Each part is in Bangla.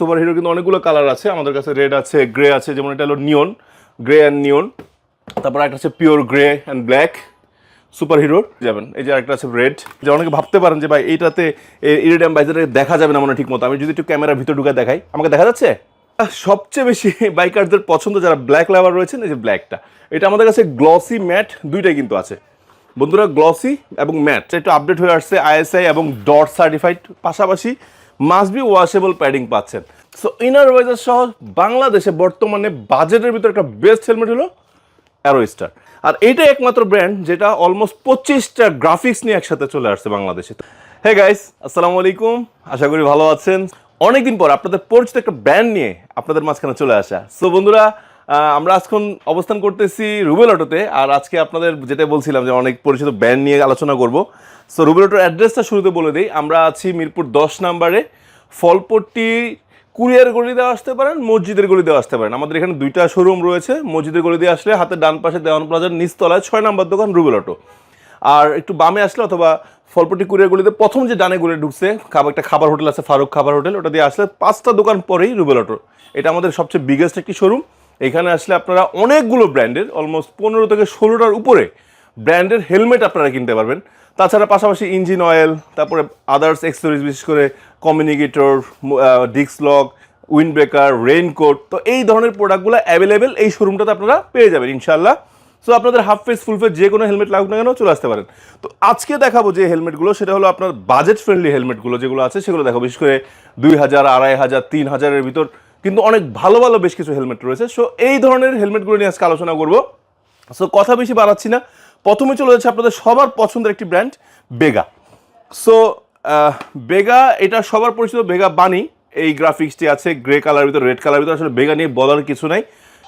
সুপার হিরো কিন্তু অনেকগুলো কালার আছে। আমাদের কাছে রেড আছে গ্রে আছে, যেমন এটা হলো নিয়ন গ্রে অ্যান্ড নিয়ন তারপর একটা আছে pure grey and black super hero যাবেন। এই যে একটা আছে রেড যে অনেকে ভাবতে পারেন যে ভাই, এইটাতে ইরিডিয়াম বাইজারে দেখা যাবে না মনে ঠিক মতো আমি যদি একটু ক্যামেরার ভিতর ঢুকে দেখাই। আমাকে দেখা যাচ্ছে? সবচেয়ে বেশি বাইকারদের পছন্দ যারা ব্ল্যাক লাভার রয়েছেন, এই যে ব্ল্যাকটা এটা আমাদের কাছে গ্লসি ম্যাট দুইটাই কিন্তু আছে। বন্ধুরা গ্লসি এবং ম্যাট একটু আপডেট হয়ে আসছে আইএসআই এবং ডট সার্টিফাইড পাশাপাশি মাস্ট বি ওয়াশেবল প্যাডিং পাচ্ছেন। সো ইনার ওয়াইজার সহ বাংলাদেশে বর্তমানে বাজেটের ভিতরে একটা বেস্ট হেলমেট হলো অ্যারো স্টার আর এইটা একমাত্র ব্র্যান্ড যেটা অলমোস্ট পঁচিশটা গ্রাফিক্স নিয়ে একসাথে চলে আসছে বাংলাদেশে। হ্যাঁ গাইস আসসালামু আলাইকুম। আশা করি ভালো আছেন। অনেকদিন পর আপনাদের পরিচিত একটা ব্র্যান্ড নিয়ে আপনাদের মাঝখানে চলে আসা। সো বন্ধুরা আমরা আজখন অবস্থান করতেছি রুবেল অটোতে, আর আজকে আপনাদের যেটা বলছিলাম যে অনেক পরিচিত ব্যান্ড নিয়ে আলোচনা করব। সো রুবেল অটোর অ্যাড্রেসটা শুরুতে বলে দিই, আমরা আছি মিরপুর দশ নম্বরে। ফলপট্টি কুরিয়ার গলি দিয়ে আসতে পারেন, মসজিদের গলি দিয়ে আসতে পারেন। আমাদের এখানে দুইটা শোরুম রয়েছে, মসজিদের গলি দিয়ে আসলে হাতের ডান পাশে দেওয়ান প্লাজার নিচতলায় ছয় নম্বর দোকান রুবেল অটো। আর একটু বামে আসলে অথবা ফলপট্টি কুরিয়ার গলিতে প্রথম যে ডানে গলি ঢুকছে খাবার একটা খাবার হোটেল আছে, ফারুক খাবার হোটেল, ওটা দিয়ে আসলে পাঁচটা দোকান পরেই রুবেল অটো। এটা আমাদের সবচেয়ে বিগেস্ট একটি শোরুম এখানে আসলে আপনারা অনেকগুলো ব্র্যান্ডের অলমোস্ট পনেরো থেকে ষোলোটার উপরে ব্র্যান্ডের হেলমেট আপনারা কিনতে পারবেন। তাছাড়া পাশাপাশি ইঞ্জিন অয়েল, তারপরে আদার্স এক্সেসরিজ বিশেষ করে communicator disc lock windbreaker raincoat তো এই ধরনের প্রোডাক্টগুলো অ্যাভেলেবেল এই শোরুমটাতে আপনারা পেয়ে যাবেন ইনশাল্লাহ সো আপনাদের হাফ ফেস ফুল ফেস যে কোনো হেলমেট লাগুক না কেন চলে আসতে পারেন। তো আজকে দেখাবো যে হেলমেটগুলো, সেটা হলো আপনার বাজেট ফ্রেন্ডলি হেলমেটগুলো যেগুলো আছে, সেগুলো দেখাবো। বিশেষ করে দুই হাজার, আড়াই হাজার, তিন হাজারের ভিতর কিন্তু অনেক ভালো ভালো বেশ কিছু হেলমেট রয়েছে। সো এই ধরনের হেলমেটগুলো নিয়ে আজকে আলোচনা করব। সো কথা বেশি বাড়াচ্ছি না। প্রথমে চলে যাচ্ছে আপনাদের সবার পছন্দের একটি ব্র্যান্ড বেগা সো বেগা এটা সবার পরিচিত বেগা বানি এই গ্রাফিক্সটি আছে গ্রে কালার ভিতর রেড কালার ভিতরে। আসলে বেগা নিয়ে বলার কিছু নাই।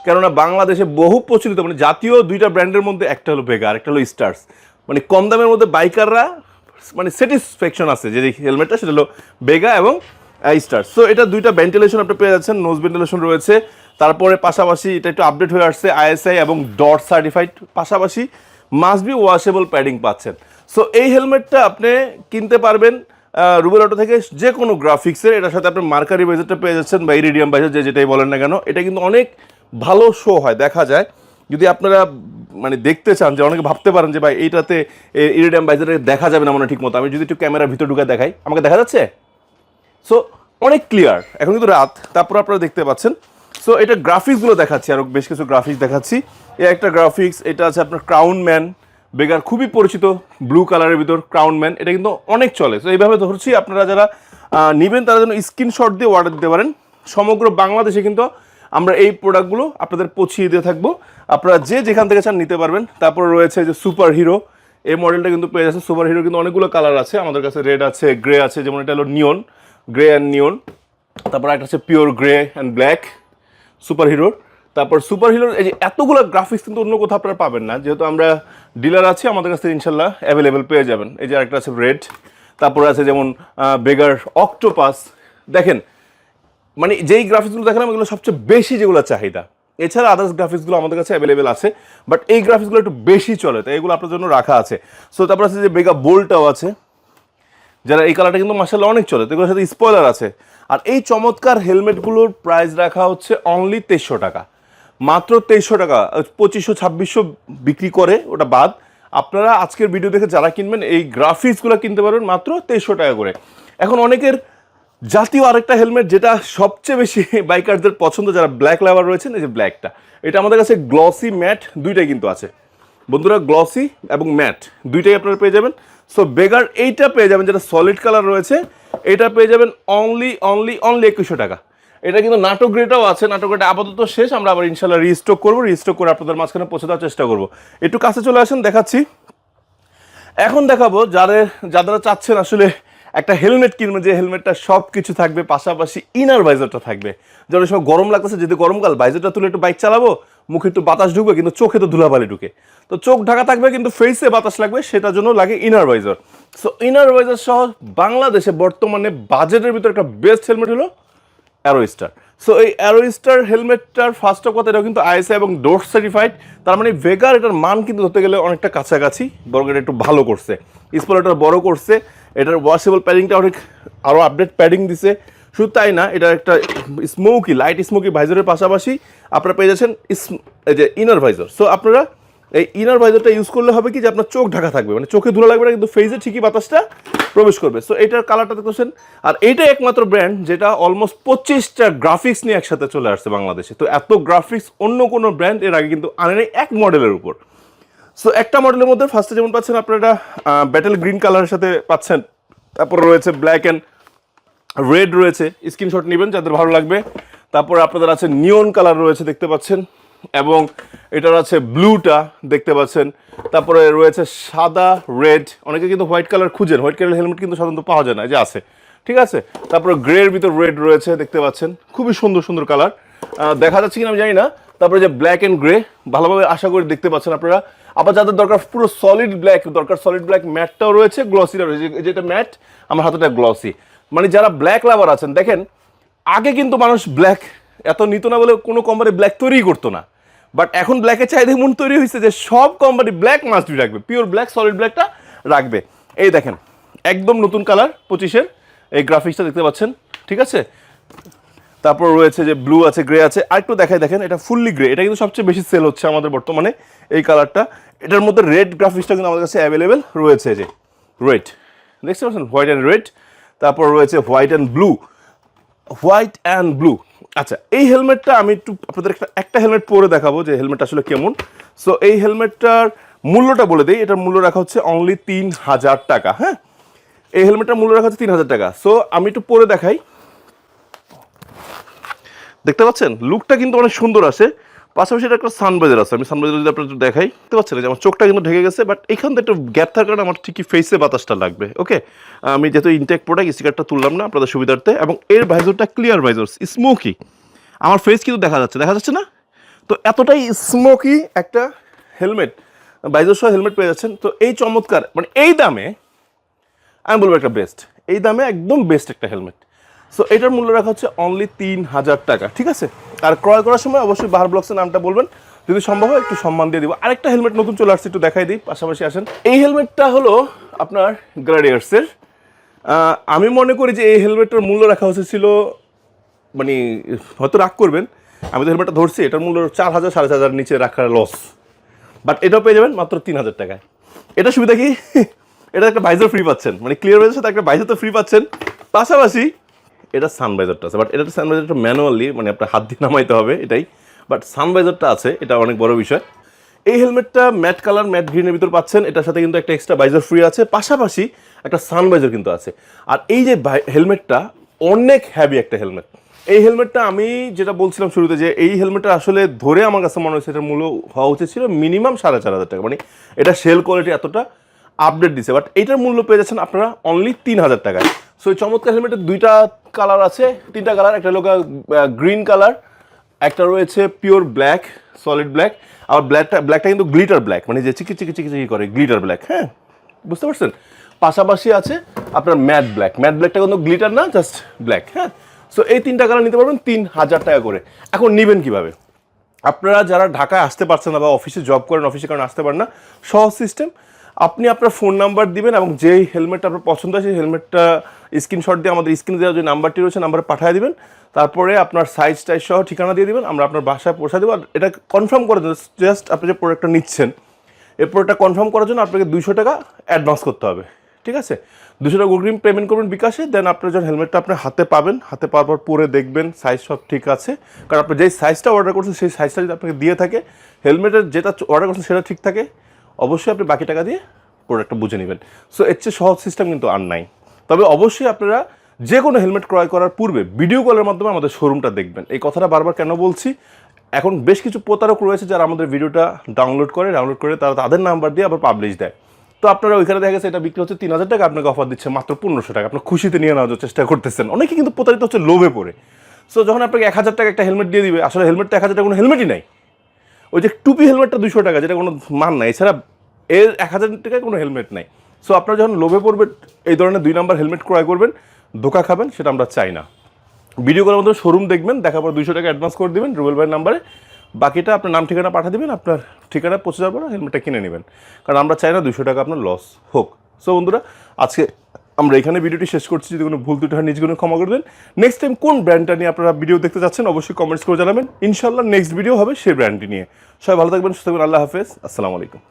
কেননা বাংলাদেশে বহু প্রচলিত মানে জাতীয় দুইটা ব্র্যান্ডের মধ্যে একটা হলো বেগা আর একটা হলো স্টার্স মানে কম দামের মধ্যে বাইকাররা মানে স্যাটিসফ্যাকশন আছে যে হেলমেটটা, সেটা হলো বেগা এবং স্টার। সো এটা দুইটা ভেন্টিলেশন আপনি পেয়ে যাচ্ছেন নোজ ভেন্টিলেশন রয়েছে। তারপরে পাশাপাশি এটা একটু আপডেট হয়ে আসছে আইএসআই এবং ডট সার্টিফাইড পাশাপাশি মাস্ট বি ওয়াশেবল প্যাডিং পাচ্ছেন। সো এই হেলমেটটা আপনি কিনতে পারবেন রুবেল অটো থেকে যে কোনো গ্রাফিক্সের এটার সাথে আপনি মার্কারি বাজারটা পেয়ে যাচ্ছেন বা ইরিডিয়াম বাজার যে যেটাই বলেন না কেন, এটা কিন্তু অনেক ভালো শো হয়, দেখা যায়। যদি আপনারা মানে দেখতে চান, যে অনেকে ভাবতে পারেন যে ভাই এইটাতে ইরিডিয়াম বাজারে দেখা যাবে না মনে ঠিক মতো আমি যদি একটু ক্যামেরার ভিতর ঢুকে দেখাই, আমাকে দেখা যাচ্ছে? সো অনেক ক্লিয়ার এখন কিন্তু রাত, তারপর আপনারা দেখতে পাচ্ছেন। সো এটা গ্রাফিক্সগুলো দেখাচ্ছি আরও বেশ কিছু গ্রাফিক্স দেখাচ্ছি। এ একটা গ্রাফিক্স এটা আছে আপনার ক্রাউন ম্যান বেগার খুবই পরিচিত ব্লু কালারের ভিতর ক্রাউন ম্যান এটা কিন্তু অনেক চলে। সো এইভাবে ধরছি, আপনারা যারা নিবেন, তারা যেন স্ক্রিনশট দিয়ে অর্ডার দিতে পারেন। সমগ্র বাংলাদেশে কিন্তু আমরা এই প্রোডাক্টগুলো আপনাদের পৌঁছিয়ে দিয়ে থাকব। আপনারা যে যেখান থেকে চান নিতে পারবেন। তারপরে রয়েছে যে সুপার হিরো এই মডেলটা কিন্তু পেয়ে যাচ্ছে সুপার হিরো কিন্তু অনেকগুলো কালার আছে। আমাদের কাছে রেড আছে গ্রে আছে, যেমন এটা হলো নিয়ন গ্রে অ্যান্ড নিয়ন তারপর একটা আছে pure grey and black super হিরোর তারপর সুপার হিরোর এই যে এতগুলো গ্রাফিক্স কিন্তু অন্য কোথাও আপনারা পাবেন না। যেহেতু আমরা ডিলার আছি, আমাদের কাছে ইনশাল্লাহ অ্যাভেলেবেল পেয়ে যাবেন। এই যে একটা আছে রেড তারপর আছে যেমন বেগার অক্টোপাস দেখেন মানে যেই গ্রাফিক্সগুলো দেখালাম, এগুলো সবচেয়ে বেশি যেগুলো চাহিদা। এছাড়া আদার্স গ্রাফিক্সগুলো আমাদের কাছে অ্যাভেলেবেল আছে বাট এই গ্রাফিক্সগুলো একটু বেশি চলে, তাই এগুলো আপনার জন্য রাখা আছে। সো তারপর আছে যে বেগা বোল্টটাও আছে, যারা এই কালারটা কিন্তু মার্শাল অনেক চলে, তো এগুলোর সাথে স্পয়লার আছে। আর এই চমৎকার হেলমেটগুলোর প্রাইস রাখা হচ্ছে অনলি তেইশশো টাকা। মাত্র তেইশশো টাকা পঁচিশশো, ছাব্বিশশো বিক্রি করে, ওটা বাদ। আপনারা আজকের ভিডিও দেখে যারা কিনবেন, এই গ্রাফিক্সগুলো কিনতে পারবেন মাত্র তেইশশো টাকা করে। এখন অনেকের জাতীয় আরেকটা হেলমেট যেটা সবচেয়ে বেশি বাইকারদের পছন্দ, যারা ব্ল্যাক লাভার রয়েছেন, এই যে ব্ল্যাকটা এটা আমাদের কাছে গ্লসি ম্যাট দুইটাই কিন্তু আছে। বন্ধুরা গ্লসি এবং ম্যাট দুইটাই আপনারা পেয়ে যাবেন। সো বেগার এইটা পেয়ে যাবেন, যেটা সলিড কালার রয়েছে। এটা পেয়ে যাবেন অনলি অনলি অনলি একুশশো টাকা। এটা কিন্তু নাটক গ্রেটাও আছে, নাটক গ্রেটা আপাতত শেষ। আমরা আবার ইনশাল্লাহ রিস্টক করব রিস্টক করে আপনাদের মাঝখানে পৌঁছে দেওয়ার চেষ্টা করব। একটু কাছে চলে আসেন, দেখাচ্ছি। এখন দেখাবো যাদের যারা চাচ্ছেন আসলে একটা হেলমেট কিনবেন যে হেলমেটটা সব কিছু থাকবে, পাশাপাশি ইনার ভাইজারটা থাকবে। যেমন সময় গরম লাগতেছে যদি গরমকাল ভাইজারটা তুলে একটু বাইক চালাবো, মুখে একটু বাতাস ঢুকবে, কিন্তু চোখে তো ধুলাবালি ঢুকে। তো চোখ ঢাকা থাকবে, কিন্তু ফেসে বাতাস লাগবে, সেটার জন্য লাগে inner visor so inner visor সহ বাংলাদেশে বর্তমানে বাজেটের ভিতরে একটা বেস্ট হেলমেট হলো অ্যারো স্টার সো এই অ্যারো স্টার হেলমেটটার ফার্স্ট অফ কথা এটা কিন্তু আইএসআই এবং ডোর সার্টিফাইড তার মানে ভেগার এটার মান কিন্তু ধরতে গেলে অনেকটা কাছাকাছি, বরং এটা একটু ভালো করছে। স্পলারটা বড় করছে। এটার ওয়াশেবল প্যাডিংটা অনেক আরও আপডেট প্যাডিং দিছে। শুধু তাই না, এটা একটা স্মোকি লাইট স্মোকি ভাইজারের পাশাপাশি আপনারা পেয়ে যাচ্ছেন যে ইনার ভাইজার সো আপনারা এই ইনার ভাইজারটা ইউজ করলে হবে কি যে আপনার চোখ ঢাকা থাকবে মানে চোখে ধুলো লাগবে না, কিন্তু ফেজে ঠিকই বাতাসটা প্রবেশ করবে। সো এটার কালারটা দেখতেছেন আর এইটাই একমাত্র ব্র্যান্ড যেটা অলমোস্ট পঁচিশটা গ্রাফিক্স নিয়ে একসাথে চলে আসছে বাংলাদেশে। তো এত গ্রাফিক্স অন্য কোনো ব্র্যান্ড এর আগে কিন্তু আনে এক মডেলের উপর। সো একটা মডেলের মধ্যে ফার্স্টে যেমন পাচ্ছেন আপনারা ব্যাটেল গ্রিন কালারের সাথে পাচ্ছেন। তারপর রয়েছে ব্ল্যাক অ্যান্ড রেড রয়েছে। স্ক্রিনশট নেবেন যাদের ভালো লাগবে। তারপর আপনাদের আছে নিয়ন কালার রয়েছে, দেখতে পাচ্ছেন। এবং এটার আছে ব্লুটা দেখতে পাচ্ছেন। তারপরে রয়েছে সাদা রেড অনেকে কিন্তু হোয়াইট কালার খুঁজেন। হোয়াইট কালার হেলমেট কিন্তু সাধারণত পাওয়া যায় না যে আছে। ঠিক আছে? তারপরে গ্রের ভিতর রেড রয়েছে, দেখতে পাচ্ছেন। খুবই সুন্দর সুন্দর কালার দেখা যাচ্ছে কিনা আমি জানি না। তারপরে যে ব্ল্যাক অ্যান্ড গ্রে ভালোভাবে আশা করি দেখতে পাচ্ছেন আপনারা। আবার যাদের দরকার পুরো সলিড ব্ল্যাক দরকার সলিড ব্ল্যাক ম্যাটটাও রয়েছে গ্লসিটা রয়েছে। যেটা ম্যাট আমার হাতেটা গ্লসি মানে যারা ব্ল্যাক লাভার আছেন, দেখেন, আগে কিন্তু মানুষ ব্ল্যাক এত নিত না বলে কোনো কোম্পানি ব্ল্যাক তৈরিই করতো না। বাট এখন ব্ল্যাকের চাহিদা এমন তৈরি হয়েছে যে সব কোম্পানি ব্ল্যাক মাস্ট রাখবে। পিওর ব্ল্যাক সলিড ব্ল্যাকটা রাখবে। এই দেখেন, একদম নতুন কালার পঁচিশের, এই গ্রাফিক্সটা দেখতে পাচ্ছেন, ঠিক আছে? তারপর রয়েছে যে ব্লু আছে গ্রে আছে। আর একটু দেখাই দেখেন, এটা ফুললি গ্রে এটা কিন্তু সবচেয়ে বেশি সেল হচ্ছে আমাদের বর্তমানে এই কালারটা এটার মধ্যে রেড গ্রাফিক্সটা কিন্তু আমাদের কাছে অ্যাভেলেবেল রয়েছে যে রেড দেখতে পাচ্ছেন? হোয়াইট অ্যান্ড রেড তারপর রয়েছে white and blue white and blue আচ্ছা এই হেলমেটটা আমি একটু আপনাদের একটা একটা হেলমেট পরে দেখাবো যে হেলমেটটা আসলে কেমন। সো এই হেলমেটটার মূল্যটা বলে দিই। এটার মূল্য রাখা হচ্ছে অনলি তিন হাজার টাকা হ্যাঁ? এই হেলমেটটার মূল্য রাখা হচ্ছে তিন হাজার টাকা। সো আমি একটু পরে দেখাই। দেখতে পাচ্ছেন? লুকটা কিন্তু অনেক সুন্দর আসে পাশাপাশি এটা একটা সানবাইজার আছে। আমি সানবাইজার যদি আপনার দেখাই, দেখতে পাচ্ছেন? যে আমার চোখটা কিন্তু ঢেকে গেছে বাট এখান থেকে একটু গ্যাপ থাকার কারণে আমার ঠিকই ফেসে বাতাসটা লাগবে ওকে আমি যেহেতু ইনটেক প্রোডাক্ট স্টিকারটা তুললাম না আপনাদের সুবিধার্থে, এবং এর ভাইজরটা ক্লিয়ার ভাইজর স্মোকি আমার ফেস কিন্তু দেখা যাচ্ছে দেখা যাচ্ছে না? তো এতটাই স্মোকি একটা হেলমেট বাইজর সহ হেলমেট পেয়ে যাচ্ছেন। তো এই চমৎকার মানে এই দামে, আমি বলব একটা বেস্ট এই দামে একদম বেস্ট একটা হেলমেট সো এটার মূল্য রাখা হচ্ছে অনলি তিন হাজার টাকা, ঠিক আছে? আর ক্রয় করার সময় অবশ্যই বাহার ব্লগসের নামটা বলবেন। যদি সম্ভব হয়, একটু সম্মান দিয়ে দিব। আরেকটা হেলমেট নতুন চলে আসছে, একটু দেখাই দিই, পাশাপাশি আসেন। এই হেলমেটটা হলো আপনার গ্রাডিয়ার্সের আমি মনে করি যে এই হেলমেটটার মূল্য রাখা হচ্ছে ছিল মানে হয়তো রাগ করবেন, আমি তো হেলমেটটা ধরছি, এটার মূল্য চার হাজার সাড়ে চার হাজার নিচে রাখার লস বাট এটাও পেয়ে যাবেন মাত্র তিন হাজার টাকায়। এটা সুবিধা কি? এটা একটা বাইজার ফ্রি পাচ্ছেন। মানে ক্লিয়ার বাইজার সাথে একটা বাইজার তো ফ্রি পাচ্ছেন। পাশাপাশি এটা সানবাইজারটা আছে বাট এটা সানবাইজারটা ম্যানুয়ালি মানে আপনার হাত দিয়ে নামাইতে হবে এটাই। বাট সানবাইজারটা আছে, এটা অনেক বড় বিষয়। এই হেলমেটটা ম্যাট কালার, ম্যাট গ্রিনের ভিতর পাচ্ছেন, এটার সাথে কিন্তু একটা এক্সট্রা বাইজার ফ্রি আছে, পাশাপাশি একটা সানবাইজার কিন্তু আছে। আর এই যে হেলমেটটা অনেক হ্যাভি একটা হেলমেট। এই হেলমেটটা আমি যেটা বলছিলাম শুরুতে যে এই হেলমেটটা আসলে ধরে আমার কাছে মনে হচ্ছে এটার মূল্য হওয়া উচিত ছিল মিনিমাম সাড়ে চার হাজার টাকা। মানে এটা সেল কোয়ালিটি এতটা আপডেট দিছে বাট এটার মূল্য পেয়ে যাচ্ছেন আপনারা অনলি তিন হাজার টাকায়। সো চমৎকার হেলমেটের দুইটা কালার আছে, তিনটা কালার একটা হলো গ্রিন কালার একটা রয়েছে পিওর ব্ল্যাক সলিড ব্ল্যাক আর ব্ল্যাকটা ব্ল্যাকটা কিন্তু গ্লিটার ব্ল্যাক মানে যে চিকি চিকি চিকি চিকি করে গ্লিটার ব্ল্যাক হ্যাঁ? বুঝতে পারছেন? পাশাপাশি আছে আপনার ম্যাট ব্ল্যাক ম্যাট ব্ল্যাকটা কিন্তু গ্লিটার না জাস্ট ব্ল্যাক হ্যাঁ? সো এই তিনটা কালার নিতে পারবেন তিন হাজার টাকা করে। এখন নেবেন কীভাবে? আপনারা যারা ঢাকায় আসতে পারছেন না বা অফিসে জব করেন অফিসে কারণে আসতে পারেন না, সহজ সিস্টেম আপনি আপনার ফোন নাম্বার দিবেন এবং যেই হেলমেটটা আপনার পছন্দ হয়, সেই হেলমেটটা স্ক্রিনশট দিয়ে আমাদের স্ক্রিনে দেওয়া যে নাম্বারটি রয়েছে নাম্বারে পাঠিয়ে দিবেন। তারপরে আপনার সাইজ টাইজ সহ ঠিকানা দিয়ে দিবেন। আমরা আপনার বাসায় পৌঁছে দেবো। আর এটা কনফার্ম করে দেবেন জাস্ট আপনি যে প্রোডাক্টটা নিচ্ছেন, এই প্রোডাক্টটা কনফার্ম করার জন্য আপনাকে দুশো টাকা অ্যাডভান্স করতে হবে। ঠিক আছে? দুশো টাকা অগ্রিম পেমেন্ট করবেন বিকাশে দেন আপনার যখন হেলমেটটা আপনি হাতে পাবেন, হাতে পাওয়ার পর পরে দেখবেন সাইজ সব ঠিক আছে। কারণ আপনি যেই সাইজটা অর্ডার করছেন, সেই সাইজটা যদি আপনাকে দিয়ে থাকে হেলমেটের যেটা অর্ডার করছেন, সেটা ঠিক থাকে। অবশ্যই আপনি বাকি টাকা দিয়ে প্রোডাক্টটা বুঝে নেবেন। সো এর চেয়ে সহজ সিস্টেম কিন্তু আর নাই। তবে অবশ্যই আপনারা যে কোনো হেলমেট ক্রয় করার পূর্বে ভিডিও কলের মাধ্যমে আমাদের শোরুমটা দেখবেন। এই কথাটা বারবার কেন বলছি? এখন বেশ কিছু প্রতারক রয়েছে যারা আমাদের ভিডিওটা ডাউনলোড করে ডাউনলোড করে তারা তাদের নাম্বার দিয়ে আবার পাবলিশ দেয়। তো আপনারা ওইখানে দেখা গেছে এটা বিক্রি হচ্ছে তিন হাজার টাকা, আপনাকে অফার দিচ্ছে মাত্র পনেরোশো টাকা। আপনার খুশিতে নিয়ে নেওয়ার চেষ্টা করতেছেন। অনেকে কিন্তু প্রতারিত হচ্ছে লোভে পড়ে। সো যখন আপনাকে এক হাজার টাকা একটা হেলমেট দিয়ে দিবে, আসলে হেলমেটটা এক হাজার টাকা কোনো হেলমেটই নাই। ওই যে টুপি হেলমেটটা দুশো টাকা, যেটা কোনো মান নাই। এছাড়া এর এক হাজার টাকায় কোনো হেলমেট নাই। সো আপনারা যখন লোভে পড়বেন, এই ধরনের দুই নাম্বার হেলমেট ক্রয় করবেন, ধোকা খাবেন, সেটা আমরা চাই না। ভিডিও করার মধ্যে শোরুম দেখবেন, দেখার পর দুশো টাকা অ্যাডভান্স করে দেবেন, রুবেল ভাইয়ের নাম্বারে বাকিটা আপনার নাম, ঠিকানা পাঠিয়ে দেবেন, আপনার ঠিকানা পৌঁছে যাওয়ার পর হেলমেটটা কিনে নেবেন। কারণ আমরা চাই না দুশো টাকা আপনার লস হোক। সো বন্ধুরা, আজকে আমরা এখানে ভিডিওটি শেষ করছি, যদি কোনো ভুল তুটি হয় নিজগুলো ক্ষমা করে দেন। নেক্সট টাইম কোন ব্র্যান্ডটা নিয়ে আপনারা ভিডিও দেখতে যাচ্ছেন, অবশ্যই কমেন্টস করে জানাবেন। ইনশাল্লাহ নেক্সট ভিডিও হবে সেই ব্র্যান্ডটি নিয়ে। সবাই ভালো থাকবেন, সুস্থ থাকবেন, আল্লাহ হাফেজ। আসসালামু আলাইকুম।